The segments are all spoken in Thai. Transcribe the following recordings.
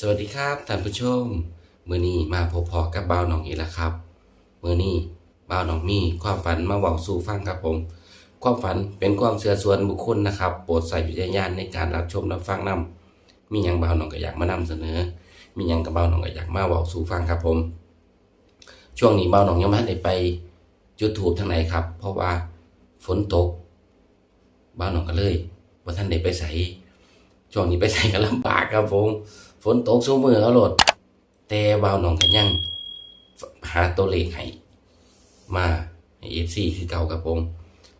สวัสดีครับท่านผู้ชมมือนี้มาพบพอกับบ่าวหนองอีกแล้วครับมือนี้บ่าวหนองมีความฝันมาบอกสู่ฟังครับผม ความฝันเป็นความเชื่อส่วนบุคคลนะครับ โปรดใส่วิจารณญาณในการรับชมรับฟังนํมีหยังบ่าวหนองก็อยากมานำเสนอ มีหยังกับบ่าวหนองก็อยากมาบอกสู่ฟังครับผม ช่วงนี้บ่าวหนองยังไม่ได้ไปจุดถูปทางไหนครับ เพราะว่าฝนตกบ่าวหนองก็เลยว่าท่านได้ไปใส่ช่วงนี้ไปใส่ก็ลำบากครับผม ฝนตกสู้มือเอาโหลด แต่บ่าวหนองกันยังหาตัวเลขให้มาเอฟซีคือเก่ากับผม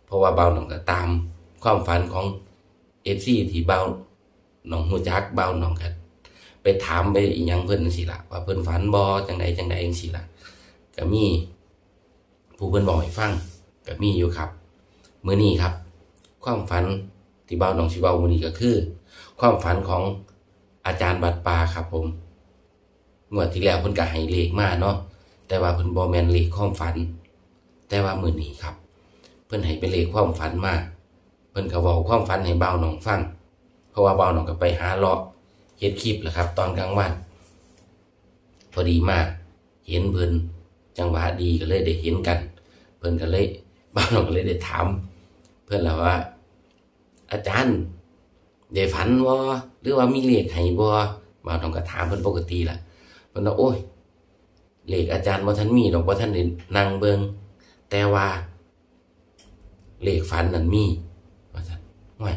เพราะว่าบาวหนองก็ตามความฝันของเอฟซีที่บาวหนองหูจักบาวหนองกันไปถามไปอีหยังเพิ่อนสิละว่าเพิ่อนฝันบ่จังใดจังใดจังสิละก็มีผู้เพิ่อนบอกให้ฟังก็มีอยู่ครับมื้อนี้ครับ ความฝันที่บาวหนองสิเว้ามือนี้ก็คือ ความฝันของ อาจารย์บัดปลาครับผมงวดที่แล้วเพิ่นก็ให้เลขมาเนาะแต่ว่าเพิ่นบ่แม่นเลขความฝัน แต่ว่ามื้อนี้ครับ เพิ่นให้เป็นเลขความฝันมาเพิ่นก็เว้าความฝันให้บ่าวน้องฟัง เพราะว่าเบาวน้องก็ไปหาเลาะเฮ็ดคลิปแหละครับ ตอนกลางวัน พอดีมาก เห็นเพิ่นจังหวะดีก็เลยได้เห็นกัน เพิ่นก็เลยบ่าวน้องก็เลยได้ถาม เพิ่นแล่ะว่า อาจารย์ ได้ฝันบ่หรือว่ามีเลขให้บ่บ่าวต้องก็ถามเพิ่นปกติล่ะเพิ่นว่าโอ้ยเลขอาจารย์บ่ทันมีดอกบ่ทันได้นั่งเบิ่งแต่ว่าเลขฝันนั่นมีว่าซั่นว้ย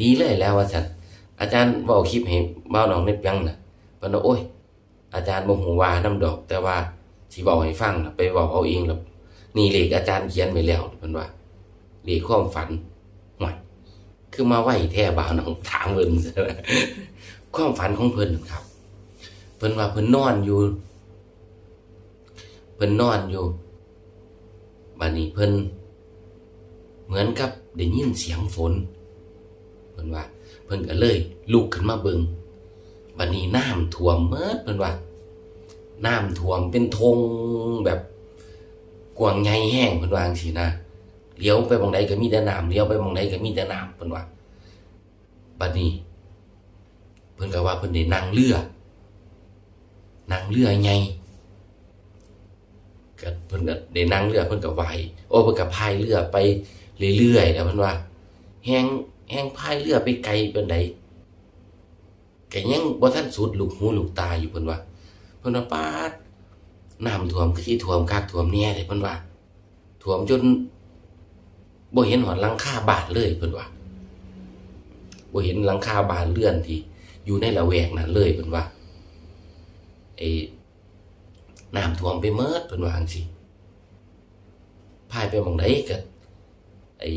ดีเลยแล้วว่าซั่นอาจารย์เว้าคลิปให้บ่าวน้องได้ยังน่ะเพิ่นว่าโอ้ย อาจารย์บ่ฮู้ว่านํดอก แต่ว่าสิเว้าให้ฟังน่ะไปเว้าเอาเองล้วนี่เลขอาจารย์เขียนไว้แล้วเพิ่นว่าเลขความฝัน คือมาไหวแท้บ่าวน้องถามเพิ่นความฝันของเพิ่นครับ เพิ่นว่าเพิ่นนอนอยู่ เพิ่นนอนอยู่บัดนี้เพิ่นเหมือนกับได้ยินเสียงฝน เพิ่นว่า เพิ่นก็เลยลุกขึ้นมาเบิงบัดนี้น้ำท่วมเมิดเพิ่นว่าน้ำท่วมเป็นทงแบบกว้างใหญ่แห้งเพิ่นว่าจังซี่นะ เลี้ยวไปบางใดก็มีแต่น้ำเลี้ยวไปบางใดก็มีแต่น้ำเพิ่นว่าบัดนี้เพิ่นก็ว่าเพิ่นได้นั่งเรือนั่งเรือใหญ่ก็เพิ่นก็ได้นั่งเรือเพิ่นก็ไหวโอ้เพิ่นก็พายเรือไปเรื่อยๆแล้วเพิ่นว่าแฮงแฮงพายเรือไปไกลปานใดก็ยังบ่ทันสุดลูกหูลูกตาอยู่เพิ่นว่าเพิ่นว่าปาดน้ำท่วมคือสิท่วมคักท่วมแน่เด้เพิ่นว่าท่วมจน บ่เห็นหอดลังคาบานเลยเพิ่นว่าบ่เห็นลังคาบานเรือนที่อยู่ในละแวกนั้นเลยเพิ่นว่าไอ้น้ำท่วมไปเมิดเพิ่นว่าจังซี่พายไปหม่องใดก็ไอ้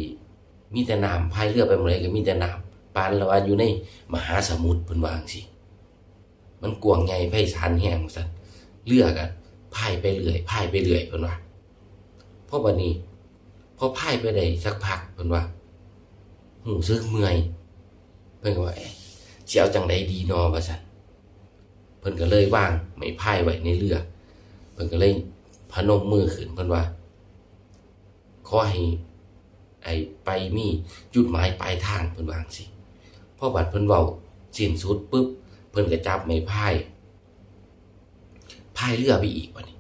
มีแต่น้ำพายเรือไปหม่องใดก็มีแต่น้ำปานละว่าอยู่ในมหาสมุทรเพิ่นว่าจังซี่มันกว้างใหญ่ไพศาลแฮงซั่นเรือก็พายไปเรื่อยพายไปเรื่อยเพิ่นว่าเพราะบัดนี้ อพายไปได้สักพักเพิ่นว่าหูซึกเมื่อย เพิ่นก็ว่าเอ๊ะสิเอาจังไดดีนอว่าซั่นเพิ่นก็เลยว่างไม้พายไว้ในเรือ เพิ่นก็เลยพนมมือขึ้นเพิ่นว่าขอให้ไอ้ไปมีจุดหมายปลายทางเพิ่นว่างซี่พอบัดเพิ่นเว้าสิ้นสุดปุ๊บ เพิ่นก็จับไม้พายพายเรือไปอีกบัดนี้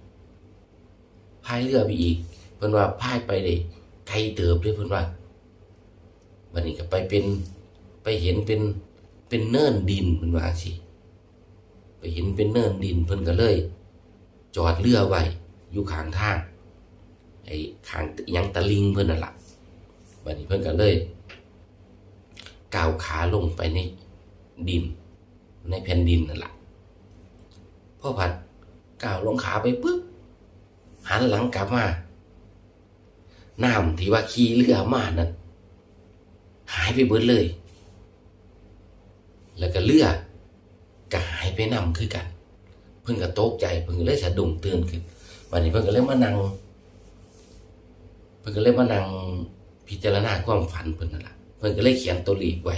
พายเรือไปอีก เพิ่นว่าพายไปได้ ไกลเติบเลยเพิ่อนว่าวันนี้ก็ไปเป็นไปเห็นเป็นเป็นเนินดินเพิ่อนว่าสิไปเห็นเป็นเนินดินเพิ่อนก็เลย จอดเรือไว้อยู่ข้างทางไอ้ข้างยังตะลิงเพิ่อนนั่นล่ะวันนี้เพิ่อนก็เลยก้าวขาลงไปในดิน ในแผ่นดินนั่นแหละพ่อผัดก้าวลงขาไปปุ๊บหันหลังกลับมา น้ำที่ว่าขี่เรือมานั้นหายไปเบิดเลย แล้วก็เรือก็หายไปนำคือกัน เพิ่นก็ตกใจเพิ่นก็เลยสะดุ้งตื่นขึ้นวันนี้เพิ่นก็เลยมานั่งเพิ่นก็เลยมานั่งพิจารณาความฝันเพิ่นนั่นล่ะเพิ่นก็เลยเขียนตัวเลขไว้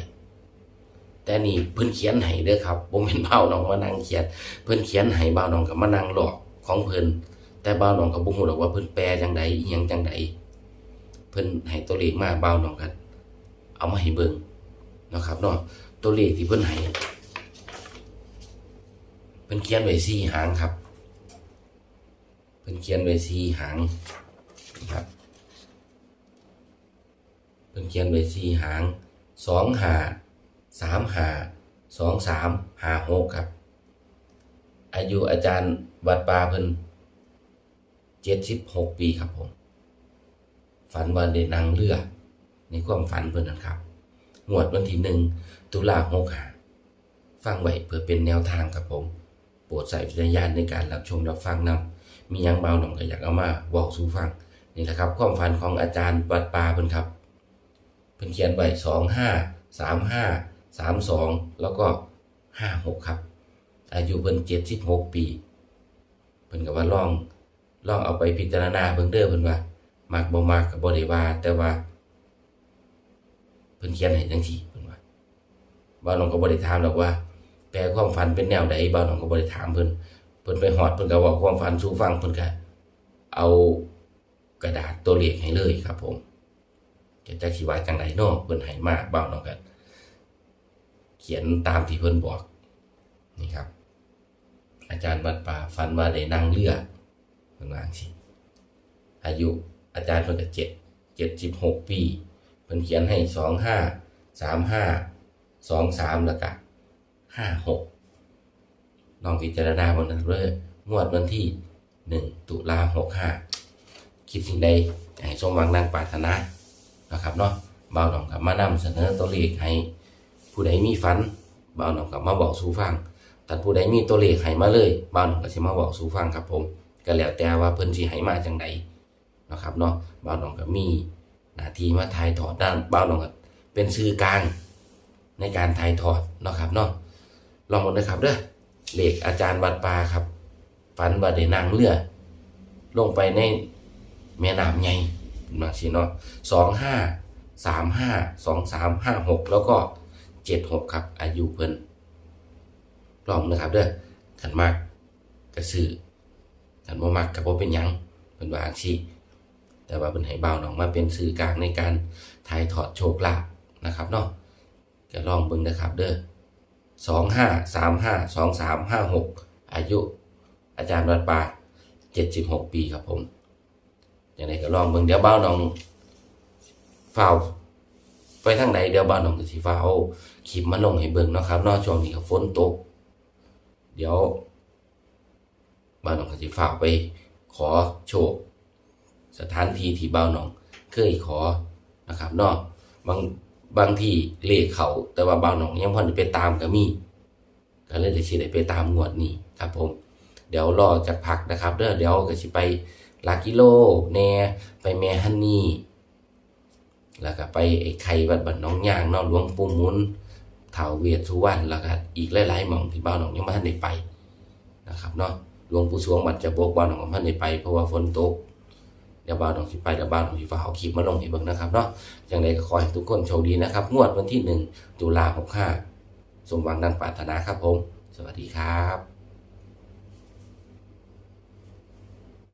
แต่นี่เพิ่นเขียนให้เด้อครับบ่แม่นเบาน้องมานั่งเขียน เพิ่นเขียนให้เบาน้องก็มานั่งหลอกของเพิ่นแต่เบาวน้องก็บ่ฮู้ดอกว่าเพิ่นแปลจังใดอียังจังใด พิ่นให้ตัวเลขมาเบาวน้องก็เอามาให้เบิ่งนะครับเนาะตัวเลขที่เพิ่นให้เพิ่นเขียนไว้สี่หางครับ เพิ่นเขียนไว้สี่หางนะครับเพิ่นเขียนไว้สี่หางสองหาสามหาสองสามหาหกครับ อายุอาจารย์วัดป่าเพิ่นเจ็ดสิบหกปีครับผม ฝันว่าได้นั่งเรือในความฝันเพิ่นนะครับงวดวันที่หนึ่งตุลาหกหาฟังไว้เพื่อเป็นแนวทางครับผม โปรดใส่วิจญาณในการรับชมรับฟังนำมียังเบาหน่องก็อยากเอามาบอกสู่ฟังนี่แหละครับ ความฝันของอาจารย์วัดปาเพิ่อนครับเพิ่นเขียนไว้สองห้าสามห้าสามสองแล้วก็ห้าหกครับ อายุเพิ่นเจ็ดสิบหกปี เพิ่นก็ว่าลองลองเอาไปพิจารณาเบิ่งเด้อเพิ่นว่า มักบ่มักก็บ่ได้ว่า แต่ว่า เพิ่นเขียนให้จังซี่เพิ่นว่าบ่าวน้องก็บ่ได้ถามหรอกว่า แปลความฝันเป็นแนวใดบ่าวน้องก็บ่ได้ถามเพิ่นเพิ่นไปฮอดเพิ่นก็เว้าความฝันสู่ฟังเพิ่นก็เอากระดาษตัวเลขให้เลยครับ ผมจะจักสิว่าจังไดเนาะเพิ่นให้มาบ่าวน้องก็เขียนตามที่เพิ่นบอกนี่ครับ อาจารย์วัดป่าฝันว่าได้นั่งเรือเพิ่นว่าจังซี่อายุ อาจารย์เพิ่นก็7 76ปีเพิ่นเขียนให้25 35 23แล้วก็56ลองพิจารณาเบิ่งนเด้องวดวันที่1ตุลา65คิดสิ่งใดให้สมหวังดังปรารถนานะครับเนาะบ่าวหนองกับมานำเสนอตัวเลขให้ผู้ใดมีฝันบ่าวหนองกับมาบอกสู่ฟังแต่ผู้ใดมีตัวเลขให้มาเลยบ่าวหนองก็สิมาบอกสู่ฟังครับผมก็แล้วแต่ว่าเพิ่นสิให้มาจังใด นะครับเนาะบ่าวหนองก็มีหน้าที่มาถ่ายทอดด้านบ่าวหนองก็เป็นสื่อกลางในการถ่ายทอดเนาะครับเนาะลองดูนะครับเด้อเลขอาจารย์วัดป่าครับ ฝันว่าได้นั่งเรือ ลงไปในแม่น้ำใหญ่มาสิเนาะสองห้าสามห้าสองสามห้าหกแล้วก็เจ็ดหกครับ อายุเพิ่นลองนะครับเด้อขันมากกระสือขันบ่มากกับบ่เป็นยังเป็นว่าอังชี แต่ว่าเป็นให้บ่าวน้องมาเป็นสื่อกลางในการถ่ายทอดโชคลาภนะครับเนาะก็ลองเบิ่งนะครับเด้อสองห้าสามห้าสองสามห้าหกอายุ อาจารย์วัดป่าเจ็ดสิบหกปีครับผมอย่างไรก็ลองเบิ่งเดี๋ยวบ้าวน้องฝ้าวไปทางไหนเดี๋ยวบ้าวน้องก็สิฝ้าเอาคลิปมาลงให้เบิ่งนะครับนอกช่วงนี้ก็ฝนตก เดี๋ยวบ้าวน้องก็สิฝ้าไปขอโชค สถานที่ที่บ้าวน้อง เคยขอนะครับเนาะบางบางที่เลขเขาแต่ว่าบ้าวน้องยังพอได้ไปตามก็มีก็เลยได้สิได้ไปตามงวดนี้ครับผม เดี๋ยวรอจากพักนะครับเด้อเดี๋ยวก็สิไปลากิโลแน่ไปแม่ฮันนี่แล้วก็ไปไอ้ไข่วัดบันน้องย่างเนอกหลวงปู่มุนเถาเวียดสุวรรณแล้วก็อีกหลายๆหม่องที่บ้านหนองยังไม่ทันได้ไปนะครับเนาะหลวงปู่สวงบัดจะโบกบ้านหนองยังไม่ทันได้ไปเพราะว่าฝนตก เดี๋ยวบ้านหนองสิไปเดี๋ยวบ้านหนองสิฟ้าเอาคลิปมาลงให้เบิ่งนะครับเนาะอย่างไรก็ขอให้ทุกคนโชคดีนะครับ งวดวันที่หนึ่งตุลาหกห้าสมหวังดังปรารถนาครับผม สวัสดีครับ